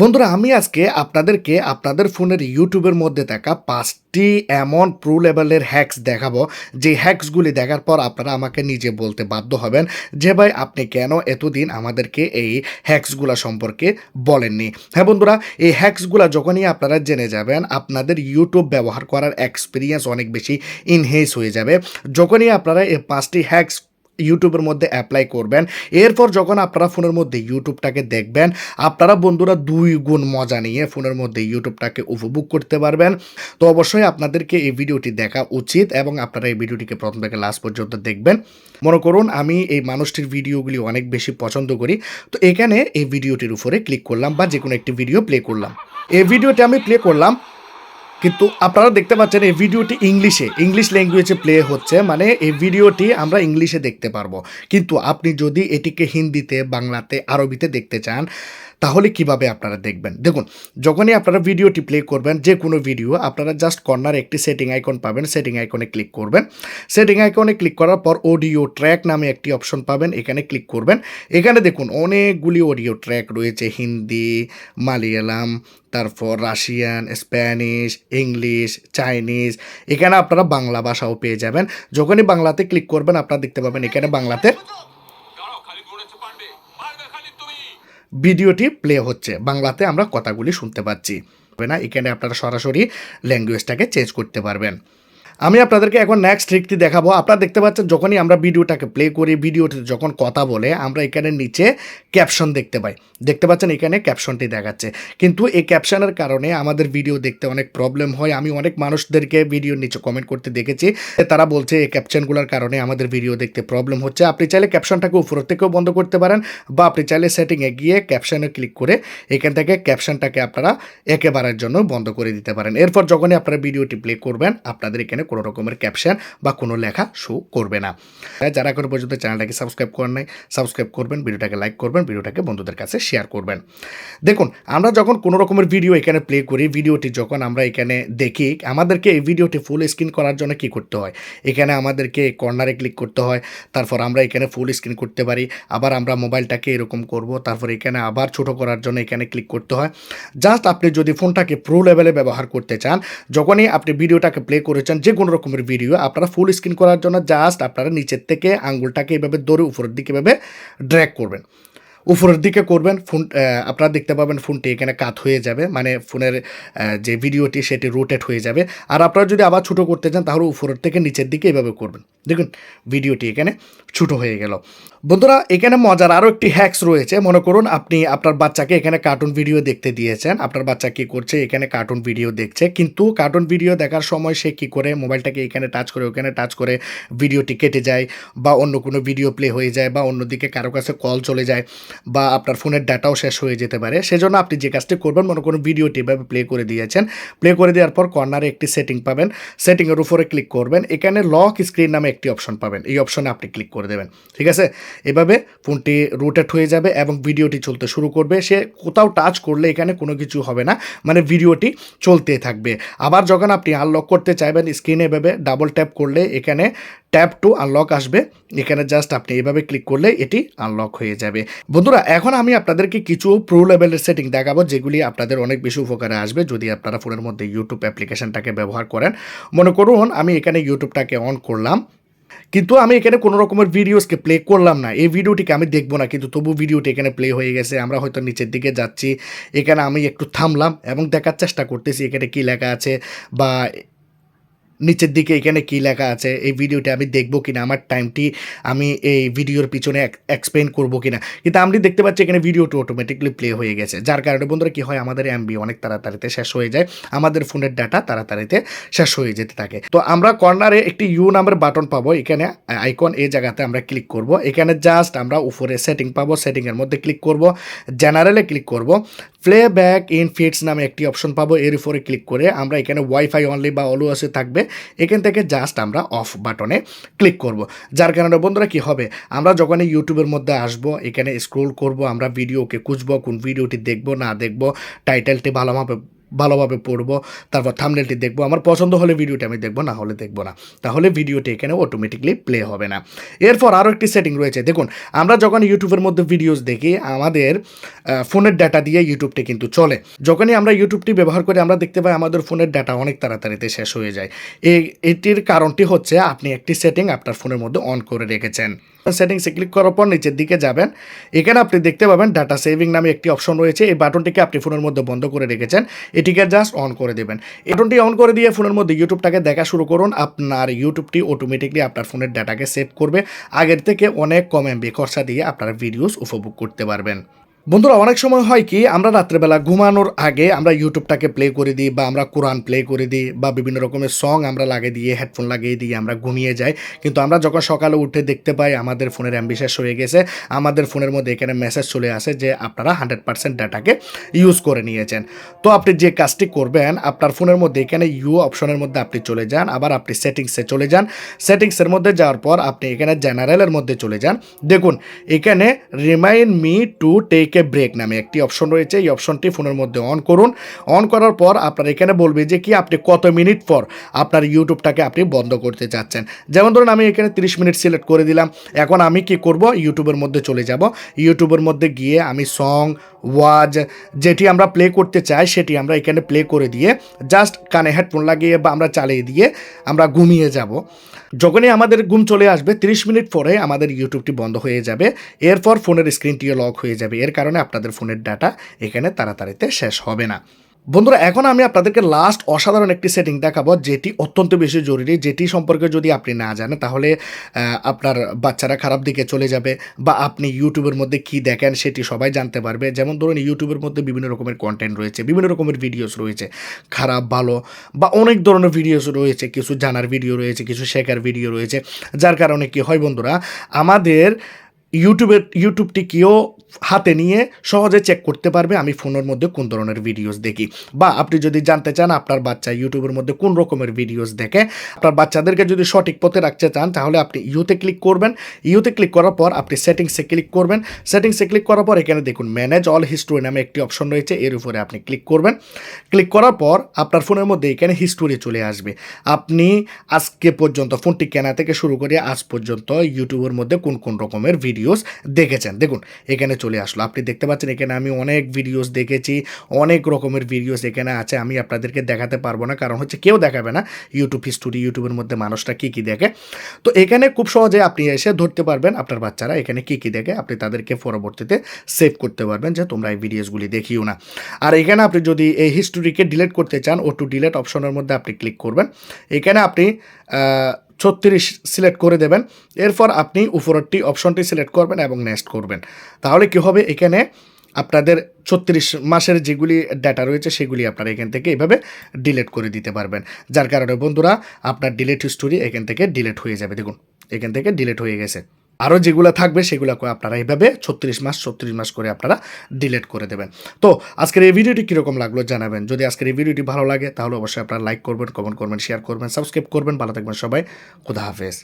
বন্ধুরা, আমি আজকে আপনাদেরকে আপনাদের ফোনের ইউটিউবের মধ্যে থাকা পাঁচটি এমন প্রো লেভেলের হ্যাক্স দেখাবো। যে হ্যাক্সগুলি দেখার পর আপনারা আমাকে নিজে বলতে বাধ্য হবেন যে, ভাই, আপনি কেন এতদিন আমাদেরকে এই হ্যাক্সগুলা সম্পর্কে বলেননি? হ্যাঁ বন্ধুরা, এই হ্যাক্সগুলা যখনই আপনারা জেনে যাবেন, আপনাদের ইউটিউব ব্যবহার করার এক্সপিরিয়েন্স অনেক বেশি ইনহেস হয়ে যাবে। যখনই আপনারা এই পাঁচটি হ্যাক্স ইউটিউবের মধ্যে অ্যাপ্লাই করবেন। এরপর যখন আপনারা ফোনের মধ্যে ইউটিউবটাকে দেখবেন, আপনারা বন্ধুরা দুই গুণ মজা নিয়ে ফোনের মধ্যে ইউটিউবটাকে উপভোগ করতে পারবেন। তো অবশ্যই আপনাদেরকে এই ভিডিওটি দেখা উচিত এবং আপনারা এই ভিডিওটিকে প্রথম থেকে লাস্ট পর্যন্ত দেখবেন। মনে করুন, আমি এই মানুষটির ভিডিওগুলি অনেক বেশি পছন্দ করি। তো এখানে এই ভিডিওটির উপরে ক্লিক করলাম বা যে কোনো একটি ভিডিও প্লে করলাম। এই ভিডিওটি আমি প্লে করলাম কিন্তু আপনারা দেখতে পাচ্ছেন এই ভিডিওটি ইংলিশে, ইংলিশ ল্যাঙ্গুয়েজে প্লে হচ্ছে মানে এই ভিডিওটি আমরা ইংলিশে দেখতে পারব। কিন্তু আপনি যদি এটিকে হিন্দিতে, বাংলাতে, আরবিতে দেখতে চান তাহলে কীভাবে আপনারা দেখবেন? দেখুন, যখনই আপনারা ভিডিওটি প্লে করবেন, যে কোনো ভিডিও আপনারা জাস্ট কর্নার একটি সেটিং আইকন পাবেন সেটিং আইকনে ক্লিক করবেন। সেটিং আইকনে ক্লিক করার পর অডিও ট্র্যাক নামে একটি অপশন পাবেন, এখানে ক্লিক করবেন। এখানে দেখুন, অনেকগুলি অডিও ট্র্যাক রয়েছে, হিন্দি, মালয়ালাম, তারপর রাশিয়ান, স্প্যানিশ, ইংলিশ, চাইনিজ, এখানে আপনারা বাংলা ভাষাও পেয়ে যাবেন। যখনই বাংলাতে ক্লিক করবেন, আপনারা দেখতে পাবেন এখানে বাংলাতে ভিডিওটি প্লে হচ্ছে। বাংলাতে আমরা কথাগুলি শুনতে পাচ্ছি। না? এখানে আপনারা সরাসরি ল্যাঙ্গুয়েজটাকে চেঞ্জ করতে পারবেন। আমি আপনাদেরকে এখন নেক্সট ট্রিকটি দেখাবো। আপনারা দেখতে পাচ্ছেন, যখনই আমরা ভিডিওটাকে প্লে করি ভিডিওতে যখন কথা বলে, আমরা এখানে নিচে ক্যাপশন দেখতে পাই। দেখতে পাচ্ছেন, এখানে ক্যাপশনটি দেখাচ্ছে। কিন্তু এই ক্যাপশনের কারণে আমাদের ভিডিও দেখতে অনেক প্রবলেম হয়। আমি অনেক মানুষদেরকে ভিডিওর নিচে কমেন্ট করতে দেখেছি। তারা বলছে, এই ক্যাপশনগুলোর কারণে আমাদের ভিডিও দেখতে প্রবলেম হচ্ছে। আপনি চাইলে ক্যাপশনটাকে উপর থেকেও বন্ধ করতে পারেন বা আপনি চাইলে সেটিংয়ে গিয়ে ক্যাপশনে ক্লিক করে এখান থেকে ক্যাপশনটাকে আপনারা একেবারের জন্য বন্ধ করে দিতে পারেন। এরপর যখনই আপনারা ভিডিওটি প্লে করবেন, আপনাদের এখানে কোনো রকমের ক্যাপশন বা কোনো লেখা শো করবে না। যারা এখনও পর্যন্ত চ্যানেলটাকে সাবস্ক্রাইব করেন নাই সাবস্ক্রাইব করবেন, ভিডিওটাকে লাইক করবেন, ভিডিওটাকে বন্ধুদের কাছে শেয়ার করবেন। দেখুন, আমরা যখন কোনো রকমের ভিডিও এখানে প্লে করি ভিডিওটি যখন আমরা এখানে দেখি, আমাদেরকে এই ভিডিওটি ফুল স্ক্রিন করার জন্য কি করতে হয়? এখানে আমাদেরকে কর্নারে ক্লিক করতে হয়, তারপর আমরা এখানে ফুল স্ক্রিন করতে পারি, আবার আমরা মোবাইলটাকে এরকম করব, তারপর এখানে আবার ছোট করার জন্য এখানে ক্লিক করতে হয়। জাস্ট আপনি যদি ফোনটাকে প্রো লেভেলে ব্যবহার করতে চান, যখনই আপনি ভিডিওটাকে প্লে করেছেন, যে কোনো রকমের ভিডিও আপনারা ফুল স্ক্রিন করার জন্য জাস্ট আপনারা নিচের থেকে আঙ্গুলটাকে এভাবে দৌড়ে উপরের দিকে এভাবে ড্র্যাক করবেন। উপরের দিকে করবেন, ফোন আপনারা দেখতে পাবেন ফোনটি এখানে কাত হয়ে যাবে মানে ফোনের যে ভিডিওটি সেটি রোটেট হয়ে যাবে। আর আপনারা যদি আবার ছোটো করতে চান, তাহলে উপরের থেকে নিচের দিকে এভাবে করবেন। দেখুন, ভিডিওটি এখানে ছোটো হয়ে গেল। বন্ধুরা, এখানে মজার আরও একটি হ্যাক্স রয়েছে। মনে করুন, আপনি আপনার বাচ্চাকে এখানে কার্টুন ভিডিও দেখতে দিয়েছেন। আপনার বাচ্চা কী করছে, এখানে কার্টুন ভিডিও দেখছে। কিন্তু কার্টুন ভিডিও দেখার সময় সে কী করে, মোবাইলটাকে এখানে টাচ করে, ওখানে টাচ করে ভিডিওটি কেটে যায় বা অন্য কোনো ভিডিও প্লে হয়ে যায় বা অন্যদিকে কারও কাছে কল চলে যায়। বা আপনার ফোনের ডাটাও শেষ হয়ে যেতে পারে। সেজন্য আপনি যে কাজটি করবেন, মনে করুন ভিডিওটি এভাবে প্লে করে দিয়েছেন। প্লে করে দেওয়ার পর কর্নারে একটি সেটিং পাবেন। সেটিংয়ের উপরে ক্লিক করবেন। এখানে লক স্ক্রিন নামে একটি অপশন পাবেন। এই অপশনে আপনি ক্লিক করে দেবেন। ঠিক আছে? এভাবে ফোনটি রোটেট হয়ে যাবে এবং ভিডিওটি চলতে শুরু করবে। সে কোথাও টাচ করলে এখানে কোনো কিছু হবে না। মানে ভিডিওটি চলতে থাকবে। আবার যখন আপনি আনলক করতে চাইবেন স্ক্রিনে এভাবে ডাবল ট্যাপ করলে এখানে ট্যাপ টু আনলক আসবে। এখানে জাস্ট আপনি এভাবে ক্লিক করলে এটি আনলক হয়ে যাবে। বন্ধুরা, এখন আমি আপনাদেরকে কিছু প্রো লেভেলের সেটিং দেখাবো, যেগুলি আপনাদের অনেক বেশি উপকারে আসবে যদি আপনারা ফোনের মধ্যে ইউটিউব অ্যাপ্লিকেশনটাকে ব্যবহার করেন। মনে করুন, আমি এখানে ইউটিউবটাকে অন করলাম, কিন্তু আমি এখানে কোনো রকমের ভিডিওসকে প্লে করলাম না। এই ভিডিওটিকে আমি দেখব না, কিন্তু তবু ভিডিওটি এখানে প্লে হয়ে গেছে। আমরা হয়তো নিচের দিকে যাচ্ছি, এখানে আমি একটু থামলাম এবং দেখার চেষ্টা করতেছি এখানে কী লেখা আছে বা নিচের দিকে এখানে কী লেখা আছে? এই ভিডিওটা আমি দেখব কিনা? আমার টাইমটি আমি এই ভিডিওর পিছনে এক্সপ্লেন করব কিনা? কিন্তু আমি দেখতে পাচ্ছি এখানে ভিডিওটা অটোমেটিকলি প্লে হয়ে গেছে। যার কারণে বন্ধুরা, কী হয়? আমাদের এমবি অনেক তাড়াতাড়িতে শেষ হয়ে যায়। আমাদের ফোনের ডাটা তাড়াতাড়িতে শেষ হয়ে যেতে থাকে। তো আমরা কর্নারে একটি ইউ নামের বাটন পাবো এখানে আইকন এই জায়গাতে আমরা ক্লিক করব। এখানে জাস্ট আমরা উপরে সেটিং পাবো। সেটিংয়ের মধ্যে ক্লিক করব। জেনারেলে ক্লিক করব। প্লে ব্যাক ইন ফিটস নামে একটি অপশন পাবো। এর উপরে ক্লিক করে আমরা এখানে ওয়াইফাই অনলি বা অলওয়েসে থাকবে। এখান থেকে জাস্ট আমরা অফ বাটনে ক্লিক করব। যার কারণে বন্ধুরা কি হবে? আমরা যখন ইউটিউবের মধ্যে আসব, এখানে স্ক্রোল করব, আমরা ভিডিওকে খুঁজবো, কোন ভিডিওটি দেখব, না দেখব টাইটেলটি ভালোভাবে ভালোভাবে পড়ব, তারপর থামনেলটি দেখব। আমার পছন্দ হলে ভিডিওটি আমি দেখব, না হলে দেখব না। তাহলে ভিডিওটি এখানে অটোমেটিকলি প্লে হবে না। এরপর আরও একটি সেটিং রয়েছে। দেখুন, আমরা যখন ইউটিউবের মধ্যে ভিডিওস দেখি, আমাদের ফোনের ডাটা দিয়ে ইউটিউবটি কিন্তু চলে। যখনই আমরা ইউটিউবটি ব্যবহার করে, আমরা দেখতে পাই আমাদের ফোনের ডাটা অনেক তাড়াতাড়িতে শেষ হয়ে যায়। এই, এটির কারণটি হচ্ছে আপনি একটি সেটিং আপনার ফোনের মধ্যে অন করে রেখেছেন। সেটিংসে ক্লিক করার পর নিচের দিকে যাবেন। এখানে আপনি দেখতে পাবেন ডাটা সেভিং নামে একটি অপশন রয়েছে। এই বাটনটিকে আপনি ফোনের মধ্যে বন্ধ করে রেখেছেন। এটিকে জাস্ট অন করে দেবেন। বাটনটি অন করে দিয়ে ফোনের মধ্যে ইউটিউবটাকে দেখা শুরু করুন। আপনার ইউটিউবটি অটোমেটিকলি আপনার ফোনের ডাটাকে সেভ করবে। আগের থেকে অনেক কম এমবি খরচা দিয়ে আপনার ভিডিওস উপভোগ করতে পারবেন। বন্ধুরা, অনেক সময় হয় কি, আমরা রাত্রেবেলা ঘুমানোর আগে আমরা ইউটিউবটাকে প্লে করে দিই বা আমরা কোরআন প্লে করে দিই বা বিভিন্ন রকমের সং আমরা লাগিয়ে দিয়ে হেডফোন লাগিয়ে দিয়ে আমরা ঘুমিয়ে যাই। কিন্তু আমরা যখন সকালে উঠে দেখতে পাই আমাদের ফোনের অ্যাম্বি শেষ হয়ে গেছে, আমাদের ফোনের মধ্যে এখানে মেসেজ চলে আসে যে আপনারা হান্ড্রেড পার্সেন্ট ডাটাকে ইউজ করে নিয়েছেন। তো আপনি যে কাজটি করবেন, আপনার ফোনের মধ্যে এখানে ইউ অপশনের মধ্যে আপনি চলে যান, আবার আপনি সেটিংসে চলে যান। সেটিংসের মধ্যে যাওয়ার পর আপনি এখানে জেনারেলের মধ্যে চলে যান। দেখুন, এখানে remind me to take a break নামে একটি অপশন রয়েছে, এই অপশনটি ফোনের মধ্যে অন করুন। অন করার পর আপনার এখানে বলবে যে কি, আপনি কত মিনিট পর আপনার ইউটিউবটাকে আপনি বন্ধ করতে চাচ্ছেন। যেমন ধরুন আমি এখানে 30 মিনিট সিলেক্ট করে দিলাম, এখন আমি কি করব? ইউটিউবের মধ্যে চলে যাব। ইউটিউবের মধ্যে গিয়ে আমি সং ওয়াজ যেটি আমরা প্লে করতে চাই, সেটি আমরা এখানে প্লে করে দিয়ে জাস্ট কানে হেডফোন লাগিয়ে বা আমরা চালিয়ে দিয়ে আমরা ঘুমিয়ে যাব। যখনই আমাদের ঘুম চলে আসবে 30 মিনিট পরে আমাদের ইউটিউবটি বন্ধ হয়ে যাবে। এরপর ফোনের স্ক্রিনটিও লক হয়ে যাবে। এর কারণে আপনাদের ফোনের ডাটা এখানে তাড়াতাড়িতে শেষ হবে না। বন্ধুরা, এখন আমি আপনাদেরকে লাস্ট অসাধারণ একটি সেটিং দেখাবো, যেটি অত্যন্ত বেশি জরুরি, যেটি সম্পর্কে যদি আপনি না জানেন, তাহলে আপনার বাচ্চারা খারাপ দিকে চলে যাবে বা আপনি ইউটিউবের মধ্যে কি দেখেন সেটি সবাই জানতে পারবে। যেমন ধরুন ইউটিউবের মধ্যে বিভিন্ন রকমের কন্টেন্ট রয়েছে, বিভিন্ন রকমের ভিডিওস রয়েছে, খারাপ, ভালো বা অনেক ধরনের ভিডিওস রয়েছে, কিছু জানার ভিডিও রয়েছে, কিছু শেখার ভিডিও রয়েছে। যার কারণে কি হয় বন্ধুরা, আমাদের ইউটিউবের ইউটিউবটি কেউ হাতে নিয়ে সহজে চেক করতে পারবে। আমি ফোনের মধ্যে কোন ধরনের ভিডিওস দেখি। বা আপনি যদি জানতে চান আপনার বাচ্চা ইউটিউবের মধ্যে কোন রকমের ভিডিওস দেখে, আপনার বাচ্চাদেরকে যদি সঠিক পথে রাখতে চান, তাহলে আপনি ইউতে ক্লিক করবেন। ইউতে ক্লিক করার পর আপনি সেটিংসে ক্লিক করবেন। সেটিংসে ক্লিক করার পর এখানে দেখুন ম্যানেজ অল হিস্টোরি নামে একটি অপশন রয়েছে। এর উপরে আপনি ক্লিক করবেন। ক্লিক করার পর আপনার ফোনের মধ্যে এখানে হিস্টোরি চলে আসবে। আপনি আজকে পর্যন্ত ফোনটি কেনা থেকে শুরু করে আজ পর্যন্ত ইউটিউবের মধ্যে কোন কোন রকমের ভিডিওস দেখেছেন। দেখুন, এখানে চলে আসলো। আপনি দেখতে পাচ্ছেন, এখানে আমি অনেক ভিডিওস দেখেছি, অনেক রকমের ভিডিওস এখানে আছে, আমি আপনাদেরকে দেখাতে পারব না, কারণ হচ্ছে কেউ দেখাবে না। ইউটিউব হিস্টোরি ইউটিউবের মধ্যে মানুষটা কী কী দেখে। তো এখানে খুব সহজে আপনি এসে ধরতে পারবেন, আপনার বাচ্চারা এখানে কী কী দেখে, আপনি তাদেরকে পরবর্তীতে সেভ করতে পারবেন যে তোমরা এই ভিডিওসগুলি দেখিও না। আর এখানে আপনি যদি এই হিস্টোরিকে ডিলিট করতে চান ও টু ডিলেট অপশনের মধ্যে আপনি ক্লিক করবেন। এখানে আপনি ছত্রিশ সিলেক্ট করে দেবেন। এরপর আপনি উপরেরটি অপশনটি সিলেক্ট করবেন এবং নেক্সট করবেন। তাহলে কি হবে? এখানে আপনাদের ছত্রিশ মাসের যেগুলি ডেটা রয়েছে, সেগুলি আপনারা এখান থেকে এভাবে ডিলেট করে দিতে পারবেন। যার কারণে বন্ধুরা, আপনার ডিলেট হিস্টোরি এখান থেকে ডিলেট হয়ে যাবে। দেখুন, এখান থেকে ডিলেট হয়ে গেছে। আরও যেগুলো থাকবে সেগুলোকে আপনারা এইভাবে ছত্রিশ মাস ছত্রিশ মাস করে আপনারা ডিলেট করে দেবেন। তো আজকের এই ভিডিওটি কীরকম লাগল জানাবেন। যদি আজকের এই ভিডিওটি ভালো লাগে তাহলে অবশ্যই আপনারা লাইক করবেন কমেন্ট করবেন শেয়ার করবেন সাবস্ক্রাইব করবেন। ভালো থাকবেন সবাই। খুদা হাফেজ।